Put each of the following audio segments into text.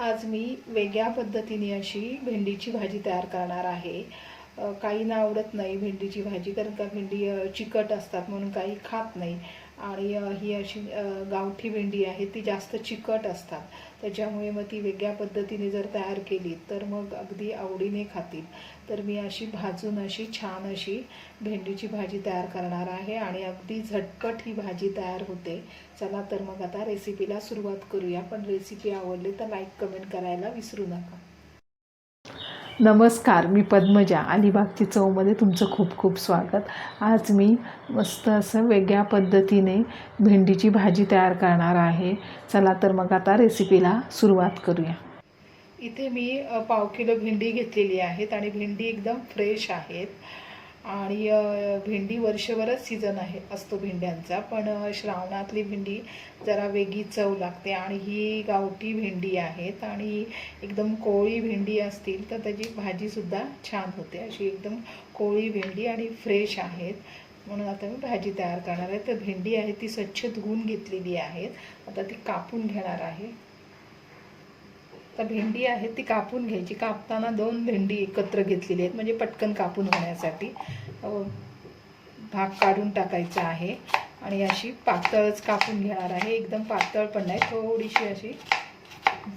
आज मी वेगळ्या पद्धतीने अशी भेंडीची भाजी तयार करणार आहे. काहींना आवडत नाही भेंडीची भाजी कारण का भेंडी चिकट असतात म्हणून काही खात नाही. आणि ही अशी गावठी भेंडी आहे ती जास्त चिकट असतात. त्याच्यामुळे मग ती वेगळ्या पद्धतीने जर तयार केली तर मग अगदी आवडीने खातील. तर मी अशी भाजून अशी छान अशी भेंडीची भाजी तयार करणार आहे आणि अगदी झटपट ही भाजी तयार होते. चला तर मग आता रेसिपीला सुरुवात करूया. पण रेसिपी आवडली तर लाईक कमेंट करायला विसरू नका. नमस्कार मी पद्मजा. अलिबागची चवमध्ये तुमचं खूप खूप स्वागत. आज मी मस्त असं वेगळ्या पद्धतीने भेंडीची भाजी तयार करणार आहे. चला तर मग आता रेसिपीला सुरुवात करूया. इथे मी पाव किलो भेंडी घेतलेली आहेत आणि भेंडी एकदम फ्रेश आहेत. आणि भेंडी वर्षभरच सीझन आहे असतो भेंड्यांचा. पण श्रावणातली भेंडी जरा वेगळी चव लागते आणि ही गावठी भेंडी आहेत आणि एकदम कोळी भेंडी असतील तर त्याची भाजीसुद्धा छान होते. अशी एकदम कोळी भेंडी आणि फ्रेश आहेत. म्हणून आता मी भाजी तयार करणार आहे. तर भेंडी आहे ती स्वच्छ धुवून घेतलेली आहेत. आता ती कापून घेणार आहे. आता भेंडी आहे ती कापून घ्यायची. कापताना दोन भेंडी एकत्र घेतलेली आहेत. म्हणजे पटकन कापून होण्यासाठी भाग काढून टाकायचा आहे. आणि अशी पातळच कापून घेणार आहे. एकदम पातळ पण नाही. थोडीशी अशी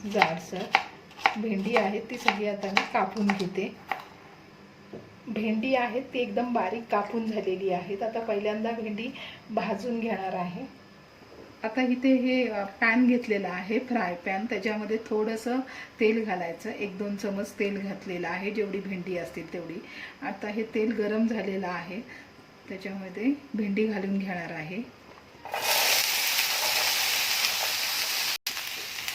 जाडसर भेंडी आहे ती सगळी आता मी कापून घेते. भेंडी आहे ती एकदम बारीक कापून झालेली आहेत आता पहिल्यांदा भेंडी भाजून घेणार आहे. आता इथे हे पॅन घेतलेलं आहे फ्राय पॅन त्याच्यामध्ये थोडंसं तेल घालायचं. एक दोन चमच तेल घातलेलं आहे जेवढी भेंडी असतील तेवढी. आता हे तेल गरम झालेलं आहे. त्याच्यामध्ये भेंडी घालून घेणार आहे.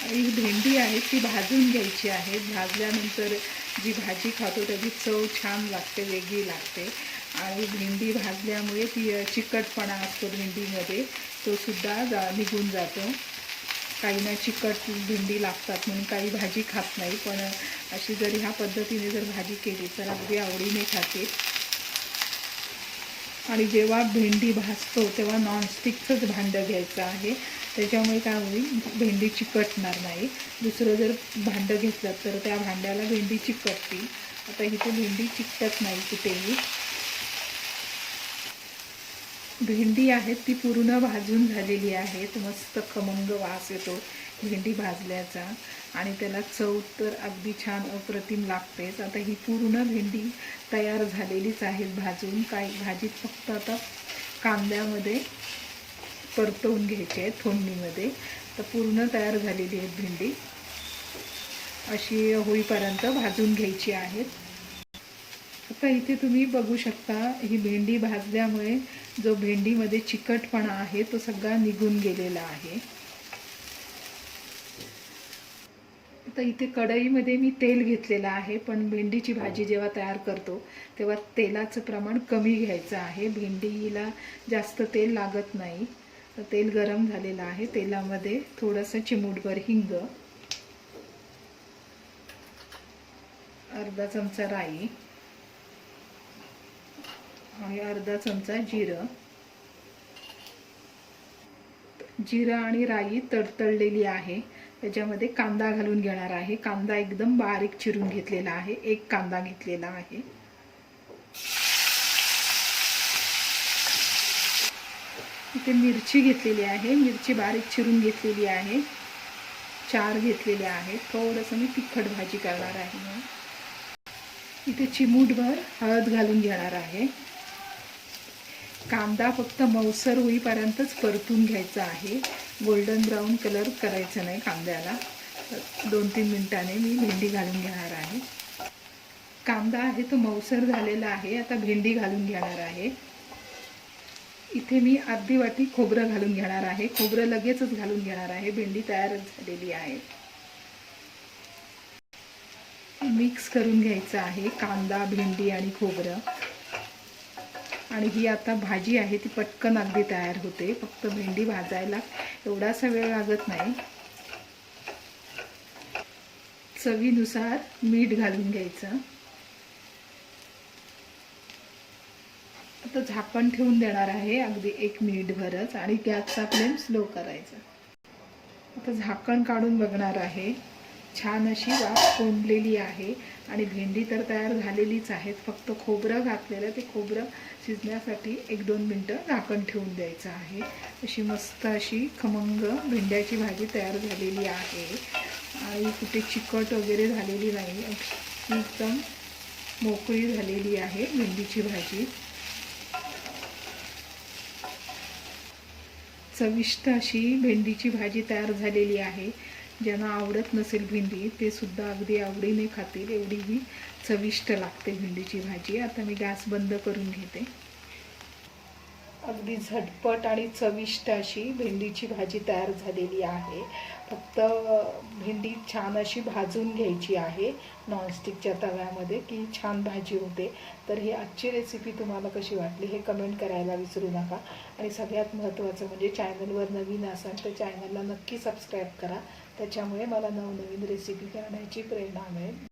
आणि ही भेंडी आहे ती भाजून घ्यायची आहे. भाजल्यानंतर जी भाजी खातो त्याची चव छान लागते वेगळी लागते. आणि भेंडी भाजल्यामुळे ती चिकटपणा असतो भेंडीमध्ये. तो सुद्धा जा निघून जातो. काही ना चिकट भेंडी लागतात म्हणून काही भाजी खात नाही. पण अशी जर ह्या पद्धतीने जर भाजी केली तर अगदी आवडीने खाते. आणि जेव्हा भेंडी भाजतो तेव्हा नॉनस्टिकचंच भांडं घ्यायचं आहे. त्याच्यामुळे काय होईल? भेंडी चिकटणार नाही. दुसरं जर भांडं घेतलं तर त्या भांड्याला भेंडी चिकटतील आता इथे भेंडी चिकटत नाही कुठेही. भेंडी आहेत ती पूर्ण भाजून झालेली आहेत मस्त खमंग वास येतो भेंडी भाजल्याचा. आणि त्याला चव तर अगदी छान अप्रतिम लागतेच. आता ही पूर्ण भेंडी तयार झालेलीच आहे भाजून. काही भाजीत फक्त आता कांद्यामध्ये परतवून घ्यायची आहे फोडणीमध्ये. तर पूर्ण तयार झालेली आहेत भेंडी. अशी होईपर्यंत भाजून घ्यायची आहेत आता इथे तुम्ही बघू शकता ही भेंडी भाजल्यामुळे जो भेंडीमध्ये चिकटपणा आहे तो सगळा निघून गेलेला आहे. तर इथे कढईमध्ये मी तेल घेतलेलं आहे पण भेंडीची भाजी जेव्हा तयार करतो तेव्हा तेलाचं प्रमाण कमी घ्यायचं आहे. भेंडीला जास्त तेल लागत नाही. तर तेल गरम झालेलं आहे. तेलामध्ये थोडंसं चिमूटभर हिंग अर्धा चमचा राई आणि अर्धा चमचा जिरं. जिरं आणि राई तडतडलेली आहे. त्याच्यामध्ये कांदा घालून घेणार आहे. कांदा एकदम बारीक चिरून घेतलेला आहे. एक कांदा घेतलेला आहे. इथे मिरची घेतलेली आहे. मिरची बारीक चिरून घेतलेली आहे. चार घेतलेले आहेत थोडंसं मी तिखट भाजी करणार आहे. इथे चिमूटभर हळद घालून घेणार आहे. कांदा फक्त मऊसर होईपर्यंतच परतून घ्यायचा आहे. गोल्डन ब्राऊन कलर करायचा नाही कांद्याला. दोन तीन मिनिटाने मी भेंडी घालून घेणार आहे. कांदा आहे तो मऊसर झालेला आहे. आता भेंडी घालून घेणार आहे. इथे मी अर्धी वाटी खोबरं घालून घेणार आहे. खोबरं लगेचच घालून घेणार आहे. भेंडी तयारच झालेली आहे. मिक्स करून घ्यायचं आहे कांदा भेंडी आणि खोबरं. आणि ही आता भाजी आहे ती पटकन अगदी तयार होते. फक्त भेंडी भाजायला एवढासा वेळ लागत नाही. चवीनुसार मीठ घालून घ्यायचं. आता झाकण ठेवून देणार आहे अगदी एक मिनिटभरच आणि गॅसचा फ्लेम स्लो करायचा. आता झाकण काढून बघणार आहे. छान अशी वाफ कोंबलेली आहे आणि भेंडी तर तयार झालेलीच आहेत. फक्त खोबरं घातलेलं ते खोबरं शिजण्यासाठी एक दोन मिनटं झाकण ठेवून द्यायचं आहे. अशी मस्त अशी खमंग भेंड्याची भाजी तयार झालेली आहे. आणि कुठे चिकट वगैरे झालेली नाही. एकदम मोकळी झालेली आहे भेंडीची भाजी. चविष्ट अशी भेंडीची भाजी तयार झालेली आहे. ज्यांना आवडत नसेल भेंडी ते सुद्धा अगदी आवडीने खातील. एवढी ही चविष्ट लागते भेंडीची भाजी. आता मी गॅस बंद करून घेते. अगदी झटपट आणि चविष्ट अशी भेंडीची भाजी तयार झालेली आहे. फक्त भेंडी छान अशी भाजून घ्यायची आहे नॉनस्टिकच्या तव्यामध्ये की छान भाजी होते. तर ही आजची रेसिपी तुम्हाला कशी वाटली हे कमेंट करायला विसरू नका. आणि सगळ्यात महत्त्वाचं म्हणजे चॅनलवर नवीन असाल तर चॅनलला नक्की सबस्क्राईब करा. त्याच्यामुळे मला नवनवीन रेसिपी करण्याची प्रेरणा मिळेल.